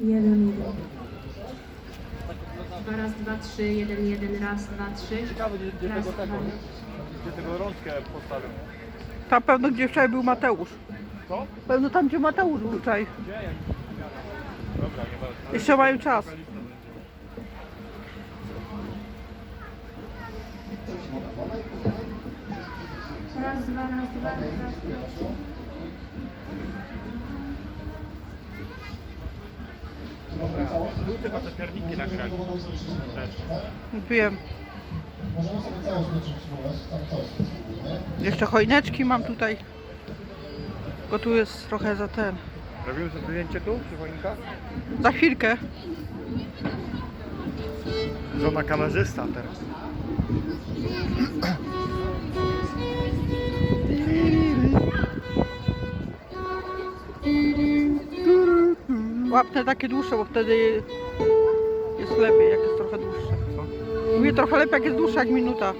Jeden, jeden. Dwa, raz, dwa, trzy, jeden, jeden, raz, dwa, trzy. Ciekawe, gdzie, gdzie Raz, tego tego, gdzie tego rączkę postawią. Tam pewno gdzie wczoraj był Mateusz. Co? Pewno tam gdzie Mateusz był wczoraj. Gdzie? Jak? Dobra, nie ważne. Jeszcze mają czas. Raz, dwa, raz, dwa, raz, dwa, tylko te pierniki. Wiem. Jeszcze choineczki mam tutaj. Tylko tu jest trochę za ten. Robimy sobie zdjęcie tu, przy choinkach? Za chwilkę. Żona kamerzysta teraz. Łapne takie dłuższe, bo wtedy jest lepiej, jak jest trochę dłuższe. Mówię trochę lepiej, jak jest dłuższe, jak minuta.